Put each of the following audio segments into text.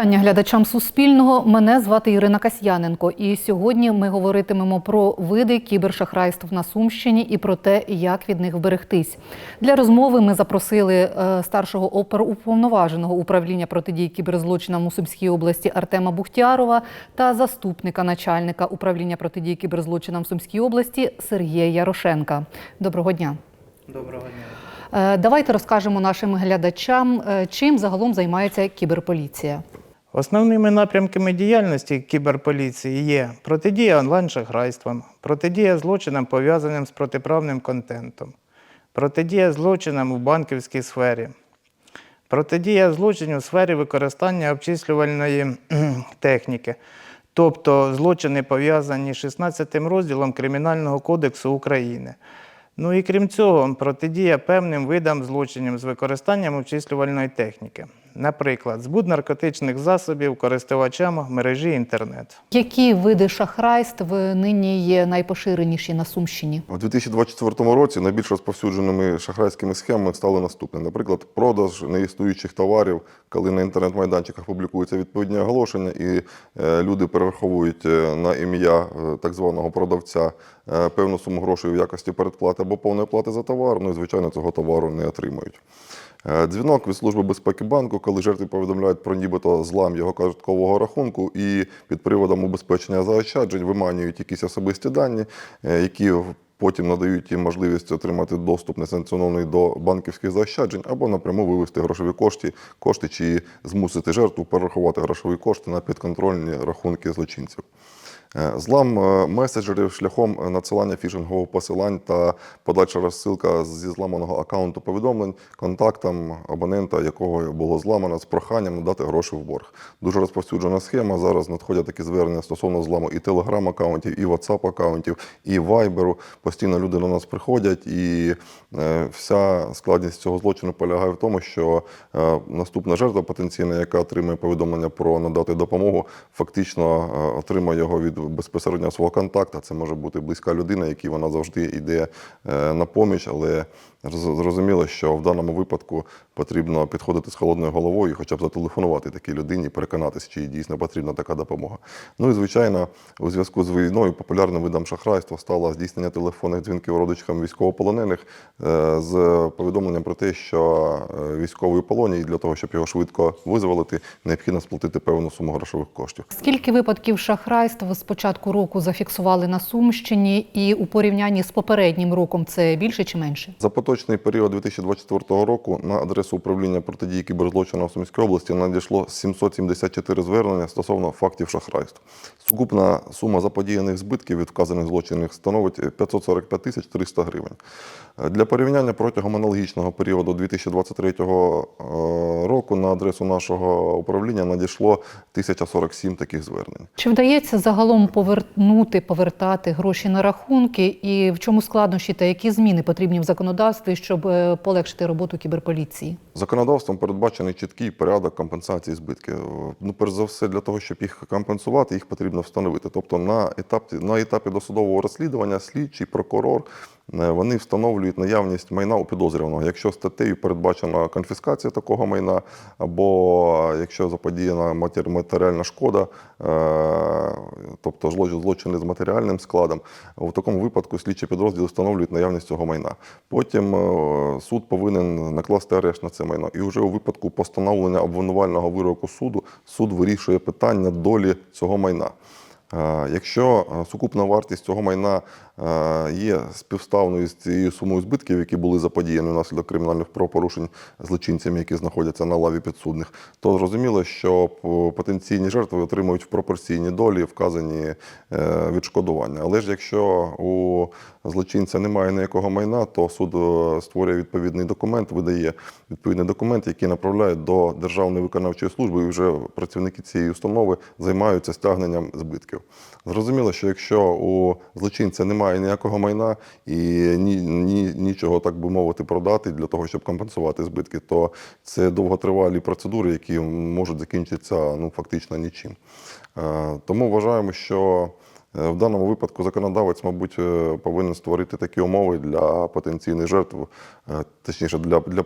Вітання глядачам Суспільного. Мене звати Ірина Касьяненко. І сьогодні ми говоритимемо про види кібершахрайств на Сумщині і про те, як від них вберегтись. Для розмови ми запросили е, старшого оперуповноваженого управління протидії кіберзлочинам у Сумській області Артема Бухтярова та заступника начальника управління протидії кіберзлочинам в Сумській області Сергія Ярошенка. Доброго дня. Доброго дня. Е, Давайте розкажемо нашим глядачам, е, чим загалом займається кіберполіція. Основними напрямками діяльності кіберполіції є протидія онлайн-шахрайствам, протидія злочинам, пов'язаним з протиправним контентом, протидія злочинам у банківській сфері, протидія злочинів у сфері використання обчислювальної техніки, тобто злочини пов'язані з 16 розділом Кримінального кодексу України. Ну і крім цього, протидія певним видам злочинів з використанням обчислювальної техніки, наприклад, збут наркотичних засобів користувачам мережі інтернет. Які види шахрайств нині є найпоширеніші на Сумщині? У 2024 році найбільш розповсюдженими шахрайськими схемами стали наступні. Наприклад, продаж неіснуючих товарів, коли на інтернет-майданчиках публікуються відповідні оголошення, і е, люди перераховують е, на ім'я е, так званого продавця е, певну суму грошей в якості передплати або повної плати за товар. Ну і звичайно цього товару не отримують. Е, Дзвінок від Служби безпеки банку, коли жертві повідомляють про нібито злам його карткового рахунку і під приводом убезпечення заощаджень виманюють якісь особисті дані, е, які потім надають їм можливість отримати доступ несанкціонований до банківських заощаджень або напряму вивести грошові кошти, кошти чи змусити жертву перерахувати грошові кошти на підконтрольні рахунки злочинців. Е, Злам е, меседжерів шляхом надсилання фішингових посилань та подальша розсилка зі зламаного аккаунту повідомлень контактам абонента, якого було зламано, з проханням надати гроші в борг. Дуже розповсюджена схема. Зараз надходять такі звернення стосовно зламу і телеграм-аккаунтів, і ватсап-аккаунтів, і вайберу. Постійно люди до нас приходять, і е, вся складність цього злочину полягає в тому, що наступна жертва потенційна, яка отримує повідомлення про надати допомогу, фактично отримає його від безпосередньо свого контакта. Це може бути близька людина, якій вона завжди йде е, на поміч, але зрозуміло, що в даному випадку потрібно підходити з холодною головою, хоча б зателефонувати такій людині, переконатися, чи дійсно потрібна така допомога. Ну і звичайно, у зв'язку з війною популярним видом шахрайства стало здійснення телефонних дзвінків родичкам військовополонених е, з повідомленням про те, що е, військовий полоні, і для того, щоб його швидко визволити, необхідно сплатити певну суму грошових коштів. Скільки випадків шахрайств з початку року зафіксували на Сумщині, і у порівнянні з попереднім роком це більше чи менше? За поточний період 2024 року на адресу управління протидії кіберзлочинам в Сумській області надійшло 774 звернення стосовно фактів шахрайств. Сукупна сума заподіяних збитків від вказаних злочинів становить 545 тисяч 300 гривень. Е, Для порівняння протягом аналогічного періоду 2023 року на адресу нашого управління надійшло 1047 таких звернень. Чи вдається загалом повернути, повертати гроші на рахунки, і в чому складнощі та які зміни потрібні в законодавстві, щоб е, полегшити роботу кіберполіції? Законодавством передбачений чіткий порядок компенсації збитків. Ну, перш за все, для того, щоб їх компенсувати, їх потрібно встановити. Тобто на етапі, на етапі досудового розслідування слідчий прокурор вони встановлюють наявність майна у підозрюваного. Якщо статтею передбачена конфіскація такого майна, або якщо заподіяна матеріальна шкода, е, тобто злочини з матеріальним складом, у такому випадку слідчі підрозділи встановлюють наявність цього майна. Потім е, суд повинен накласти арешт на це майно. І вже у випадку постановлення обвинувального вироку суду суд вирішує питання долі цього майна. Е, Якщо е, сукупна вартість цього майна е, є співставною з цією сумою збитків, які були заподіяні внаслідок кримінальних правопорушень злочинцями, які знаходяться на лаві підсудних, то зрозуміло, що потенційні жертви отримують в пропорційні долі вказані е, відшкодування. Але ж якщо у злочинця немає ніякого майна, то суд е, створює відповідний документ, видає відповідний документ, який направляє до Державної виконавчої служби, і вже працівники цієї установи займаються стягненням збитків. Зрозуміло, що якщо у злочинця немає ніякого майна і ні, ні, нічого, так би мовити, продати для того, щоб компенсувати збитки, то це довготривалі процедури, які можуть закінчитися ну, фактично нічим. Е, Тому вважаємо, що Е, В даному випадку законодавець, мабуть, е, повинен створити такі умови для потенційних жертв, точніше для, для,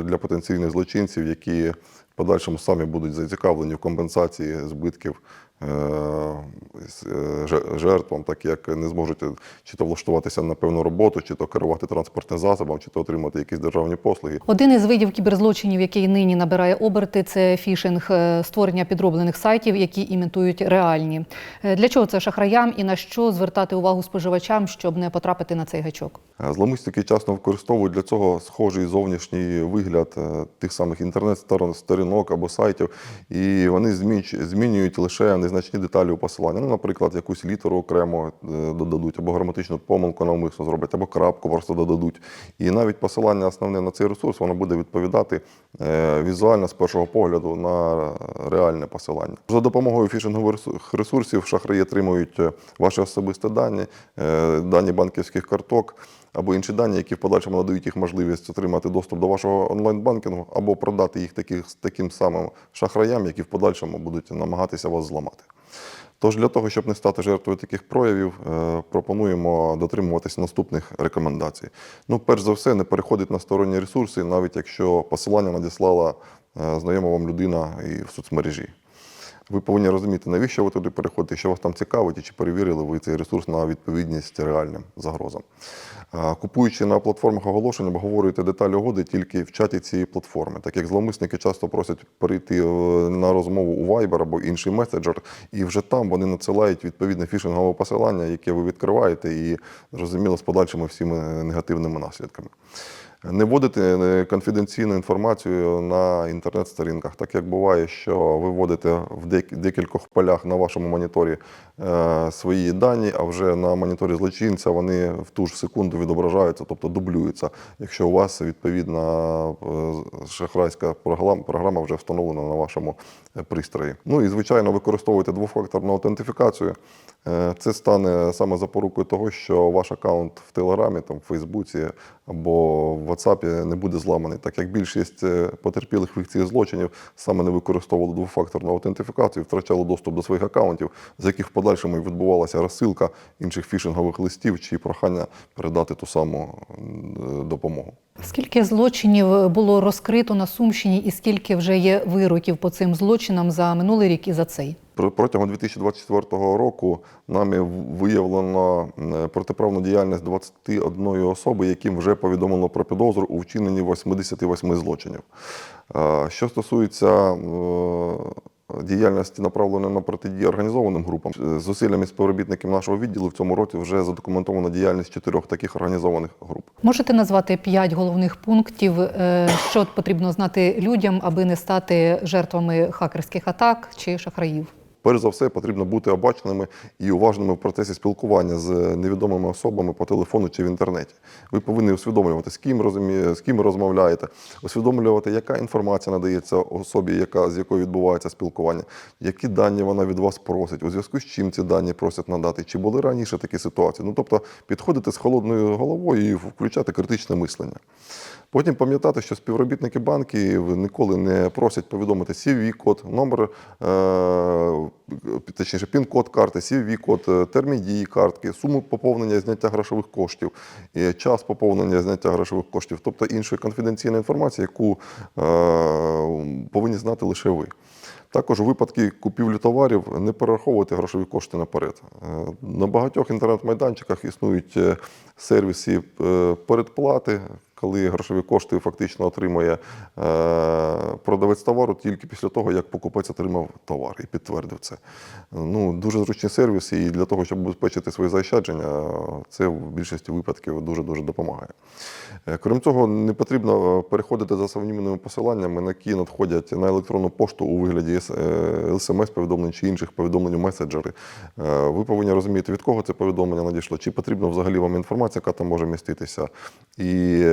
для потенційних злочинців, які подальшому самі будуть зацікавлені в компенсації збитків е, е, же- жертвам, так як не зможуть чи то влаштуватися на певну роботу, чи то керувати транспортним засобом, чи то отримати якісь державні послуги. Один із видів кіберзлочинів, який нині набирає оберти, це фішинг, е, створення підроблених сайтів, які імітують реальні. Е, Для чого це шахраям і на що звертати увагу споживачам, щоб не потрапити на цей гачок? Е, Зловмисники часто використовують для цього схожий зовнішній вигляд е, тих самих інтернет-сторінок або сайтів, і вони змінюють лише незначні деталі у посиланні. Ну, наприклад, якусь літеру окремо е, додадуть, або граматичну помилку навмисно зроблять, або крапку просто додадуть. І навіть посилання основне на цей ресурс воно буде відповідати е, візуально з першого погляду на реальне посилання. За допомогою фішингових ресу- ресурсів шахраї отримують е, ваші особисті дані, дані банківських карток або інші дані, які в подальшому надають їх можливість отримати доступ до вашого онлайн-банкінгу, або продати їх таких, таким самим шахраям, які в подальшому будуть намагатися вас зламати. Тож для того, щоб не стати жертвою таких проявів, е, пропонуємо дотримуватись наступних рекомендацій. Ну, перш за все, не переходить на сторонні ресурси, навіть якщо посилання надіслала е, знайома вам людина і в соцмережі. Ви повинні розуміти, навіщо ви туди переходите, що вас там цікавить, і чи перевірили ви цей ресурс на відповідність реальним загрозам. Купуючи на платформах оголошень, обговорюйте деталі угоди тільки в чаті цієї платформи, так як зловмисники часто просять перейти е, на розмову у Viber або інший меседжер, і вже там вони надсилають відповідне фішингове посилання, яке ви відкриваєте, і зрозуміло з подальшими всіми негативними наслідками. Не вводити е, конфіденційну інформацію на інтернет-сторінках, так як буває, що ви вводите в дек- декількох полях на вашому моніторі е, свої дані, а вже на моніторі злочинця вони в ту ж секунду відображаються, тобто дублюються, якщо у вас відповідна е, шахрайська програма, вже встановлена на вашому пристрої. Ну і звичайно, використовуйте двофакторну аутентифікацію. Це стане саме запорукою того, що ваш аккаунт в Телеграмі, там, в Фейсбуці або в WhatsApp не буде зламаний, так як більшість е, потерпілих від цих злочинів саме не використовували двофакторну аутентифікацію, втрачали доступ до своїх аккаунтів, з яких в подальшому і відбувалася розсилка інших фішингових листів чи прохання передати ту саму допомогу. Скільки злочинів було розкрито на Сумщині, і скільки вже є вироків по цим злочинам за минулий рік і за цей? Протягом 2024 року нами виявлено е, протиправну діяльність 21 особи, яким вже повідомлено про підозру у вчиненні 88 злочинів. Е, Що стосується е, діяльності, направленої на протидію організованим групам, е, зусиллями співробітників нашого відділу в цьому році вже задокументована діяльність чотирьох таких організованих груп. Можете назвати п'ять головних пунктів, е, що потрібно знати людям, аби не стати жертвами хакерських атак чи шахраїв? Перш за все, потрібно бути обачними і уважними в процесі спілкування з невідомими особами по телефону чи в інтернеті. Ви повинні усвідомлювати, з ким розуміє, з ким розмовляєте, усвідомлювати, яка інформація надається особі, яка з якою відбувається спілкування, які дані вона від вас просить, у зв'язку з чим ці дані просять надати, чи були раніше такі ситуації. Ну тобто підходити з холодною головою і включати критичне мислення. Потім пам'ятати, що співробітники банків ніколи не просять повідомити CVV-код, номер, е, точніше, пін-код карти, CVV-код, е, термін дії картки, суму поповнення і зняття грошових коштів, час поповнення і зняття грошових коштів, тобто іншої конфіденційної інформації, яку е, повинні знати лише ви. Також у випадку купівлі товарів не перераховувати грошові кошти наперед. На багатьох інтернет-майданчиках існують сервіси передплати, коли грошові кошти фактично отримує е, продавець товару тільки після того, як покупець отримав товар і підтвердив це. Ну, дуже зручні сервіси, і для того, щоб убезпечити свої заощадження, це в більшості випадків дуже-дуже допомагає. Е, Крім цього, не потрібно е, переходити за сумнівними посиланнями, на які надходять на електронну пошту у вигляді смс-повідомлень чи інших повідомлень у меседжери. Ви повинні розуміти, від кого це повідомлення надійшло, чи потрібна взагалі вам інформація, яка там може міститися, і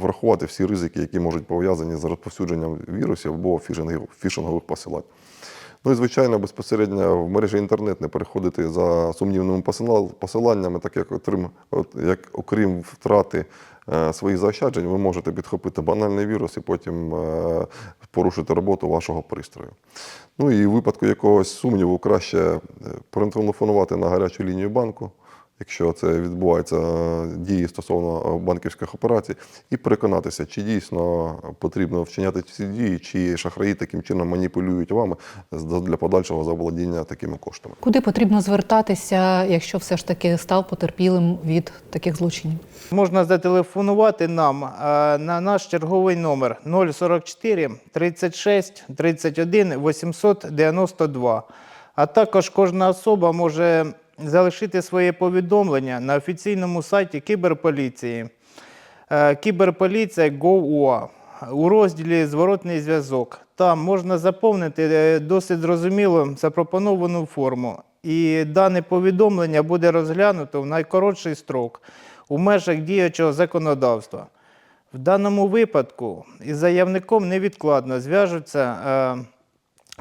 врахувати всі ризики, які можуть пов'язані з розповсюдженням вірусів або фішингових- посилань. Ну і звичайно, безпосередньо в мережі інтернет не переходити за сумнівними посиланнями, так як, отрим, от, як окрім втрати е, своїх заощаджень, ви можете підхопити банальний вірус і потім е, порушити роботу вашого пристрою. Ну і в випадку якогось сумніву краще е, перетелефонувати на гарячу лінію банку. Якщо це відбувається е, дії стосовно е, банківських операцій, і переконатися, чи дійсно потрібно вчиняти ці дії, чи шахраї таким чином маніпулюють вами з- для подальшого заволодіння такими коштами. Куди потрібно звертатися, якщо все ж таки став потерпілим від таких злочинів? Можна зателефонувати нам е, на наш черговий номер 044 36 31 892. А також кожна особа може залишити своє повідомлення на офіційному сайті кіберполіції. Е, Кіберполіція Go.ua у розділі Зворотний зв'язок. Там можна заповнити е, досить зрозуміло запропоновану форму. І дане повідомлення буде розглянуто в найкоротший строк у межах діючого законодавства. В даному випадку із заявником невідкладно зв'яжуться е,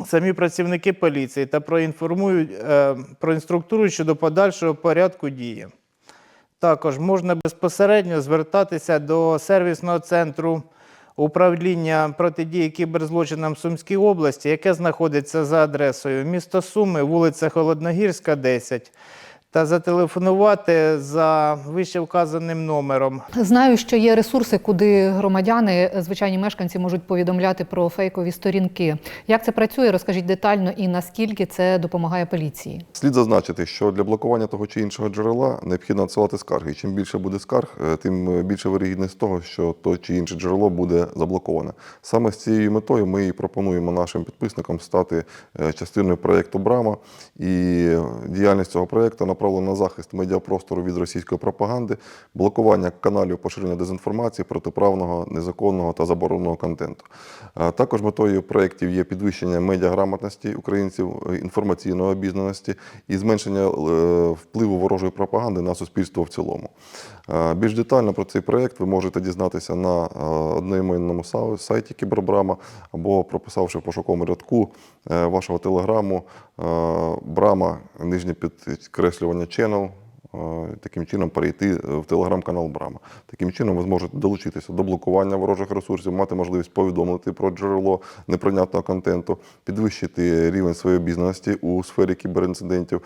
самі працівники поліції та проінформують, про інструктуру щодо подальшого порядку дії. Також можна безпосередньо звертатися до сервісного центру управління протидії кіберзлочинам Сумській області, яке знаходиться за адресою місто Суми, вулиця Холодногірська, 10, та зателефонувати за вище вказаним номером. Знаю, що є ресурси, куди громадяни, звичайні мешканці, можуть повідомляти про фейкові сторінки. Як це працює? Розкажіть детально і наскільки це допомагає поліції. Слід зазначити, що для блокування того чи іншого джерела необхідно надсилати скарги. І чим більше буде скарг, е, тим більше вирогідність того, що то чи інше джерело буде заблоковане. Саме з цією метою ми і пропонуємо нашим підписникам стати е, частиною проєкту Брама. І діяльність цього проєкту направлена на захист медіапростору від російської пропаганди, блокування каналів поширення дезінформації, протиправного, незаконного та забороненого контенту. Е, Також метою проєктів є підвищення медіаграмотності українців, е, інформаційної обізнаності і зменшення е, впливу ворожої пропаганди на суспільство в цілому. Е, Більш детально про цей проєкт ви можете дізнатися на е, одноіменному са- сайті Кібербрама або прописавши в пошуковому рядку е, вашого телеграму Брама, нижнє підкреслювання channel, таким чином перейти в телеграм-канал Брама. Таким чином ви зможете долучитися до блокування ворожих ресурсів, мати можливість повідомити про джерело неприйнятного контенту, підвищити рівень своєї обізнаності у сфері кіберінцидентів,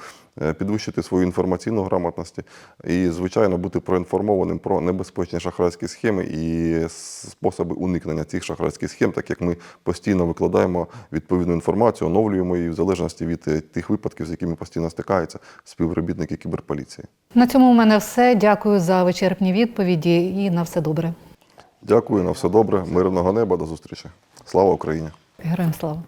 підвищити свою інформаційну грамотність і, звичайно, бути проінформованим про небезпечні шахрайські схеми і способи уникнення цих шахрайських схем, так як ми постійно викладаємо відповідну інформацію, оновлюємо її в залежності від е, тих випадків, з якими постійно стикаються співробітники кіберполіції. На цьому у мене все. Дякую за вичерпні відповіді і на все добре. Дякую, на все добре, мирного неба, до зустрічі. Слава Україні! Героям слава.